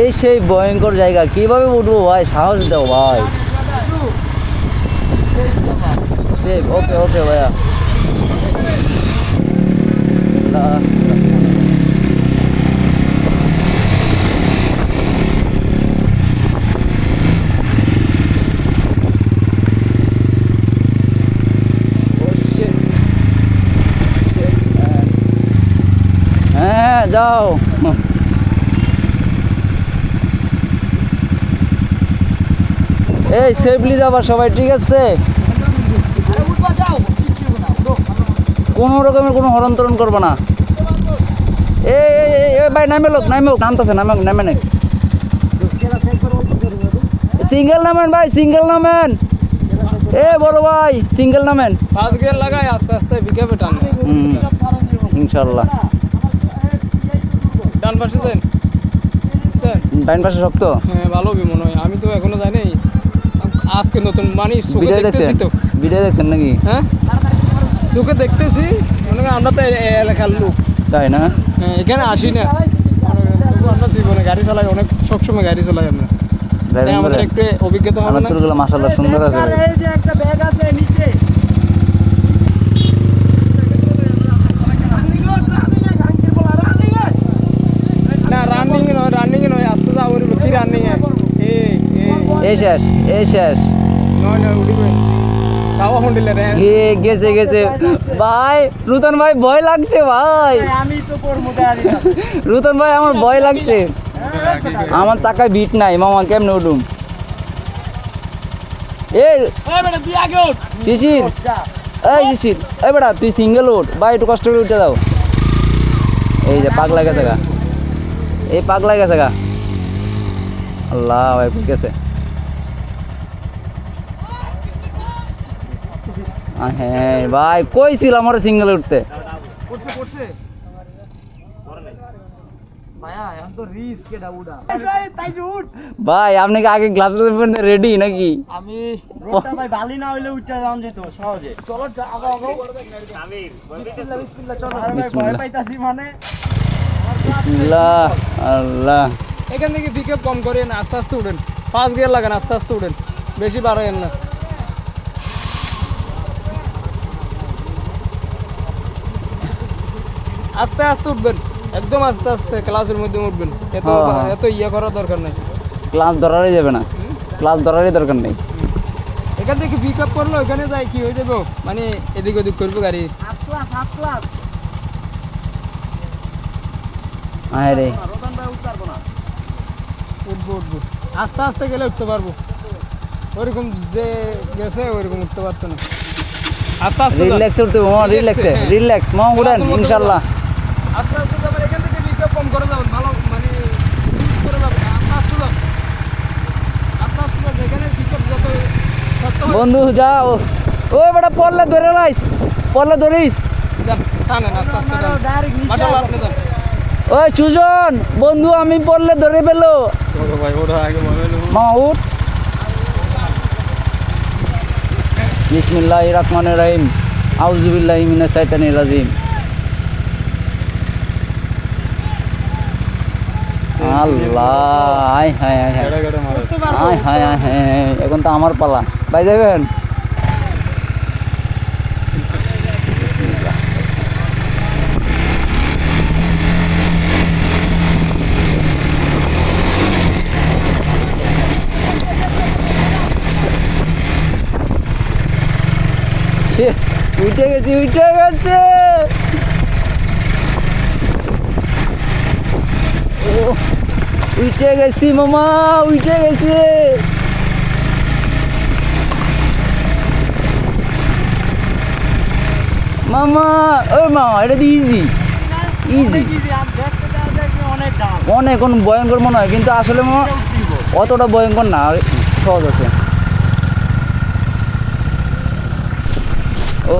এই সেই ভয়ঙ্কর জায়গা। কীভাবে উঠবো ভাই? সাহস দাও ভাই। ওকে ওকে ভাইয়া। Oh. হ্যাঁ যাও। এই সেফলি যাবা সবাই ঠিক আছে? কোনো রকমের কোনো হরণ তরণ করব না। এই ভাই নামে লোক নামে লোক নামতেছে নামে নামে নেই। সিঙ্গেল নামেন ভাই সিঙ্গেল নামেন। এ বড় ভাই সিঙ্গেল নামেন। পাঁচ গিয়ার লাগাই আস্তে আস্তে বিকেপে টান ডান পাশে দেন? ডাইন পাশে শক্ত? হ্যাঁ ভালো মনে হয় আমি তো এখনও জানি আজকে নতুন মানে সুখে দেখতেছি তো। ভিডিও দেখছেন নাকি? হ্যাঁ? সুখে দেখতেছি মনে করেন আমরা তো এলাকার লোক। তাই না? হ্যাঁ এখানে আসি না। আমরা জীবনে গাড়ি চালাই অনেক সবসময় গাড়ি চালাই আমরা। আমাদের একটু অভিজ্ঞতা হবে না? মাসাল্লাহ সুন্দর আছে। এই যে একটা ব্যাগ আছে নিচে না রানিং নয় রানিং নয় আস্তে যাও কি রানিং এই এই শেষ এই শেষ গেছে গেছে। ভাই রুতন ভাই ভয় লাগছে ভাই। রুতন ভাই আমার ভয় লাগছে। আমার চাকায় বিট নাই মামা কেমনে উঠুম? এ শিশির। এই শিশির এই বেটা তুই সিঙ্গেল উঠ। ভাই একটু কষ্ট করে উঠে দাও। এই যে পাগলা গেছে গা। এই পাগলা গেছে গা। আল্লাহ ভাই গেছে। হ্যাঁ ভাই কইছিল আমার সিঙ্গেল উঠতে? ভাই আপনি কি আগে গ্লাভস রেডি নাকি? আমি রোডটা ভাই বালি না হইলে উঠতে যাওয়া যেত সহজে। চলো বিসমিল্লাহ বিসমিল্লাহ চলো। ভাই ভয় পাইতাছি মানে। বিসমিল্লাহ আল্লাহ। এখান থেকে পিকআপ কম করেন আস্তে আস্তে উঠেন। পাঁচ গিয়ার লাগান আস্তে আস্তে উঠেন। বেশি বাড়াইন না। আস্তে আস্তে উঠবেন একদম আস্তে আস্তে ক্লাসের মধ্যে উঠবেন। এত হ্যাঁ। এত ইয়ে করার দরকার নেই। ক্লাস ধরারই যাবে না। ক্লাস ধরারই দরকার নেই। এখান থেকে পিক আপ করল ওখানে যাই কি হয়ে যাব? মানে এদিক ওদিক করব গাড়ি। রে। না। উঠবো উঠবো। আস্তে আস্তে গেলে উঠতে পারব। ওইরকম যে গেছে ওইরকম উঠতে পারতো না। আস্তে আস্তে। রিল্যাক্সে উঠতে রিল্যাক্সে রিল্যাক্স মামা উঠেন ইনশাল্লাহ। আস্তে আস্তে যাবেন এখান থেকে পিক আপ কম করে যাবেন ভালো মানে করে যাবেন আস্তে আস্তে যান আস্তে আস্তে যান যেখানে পিক যত বন্ধু যাও। ও বেটা পড়লে ধরে লাইস পড়লে ধরিস। ওই সুজন বন্ধু আমি পড়লে ধরে পেল ভাই ওটা আগে মনে মামা উঠ। বিসমিল্লাহ রহমান রহিম। আউজুবিল্লাহ মিনা শাইতানি রাজিম। আল্লাহ আয় হায় আয় হায় আয় হায় আয় হায় এখন তো আমার পালা। ভাই যাবেন? উঠে গেছি উঠে গেছে। ও উঠে গেছি মামা উঠে গেছে। মামা ও মামা এটা তো ইজি ইজি অনেক কোন ভয়ঙ্কর মনে হয় কিন্তু আসলে মামা অতটা ভয়ঙ্কর না সহজ আছে। ও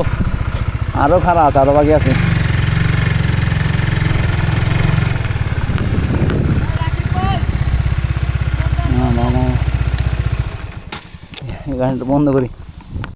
আরও খারাপ আছে আরও বাকি আছে। গাড়িটা বন্ধ করি।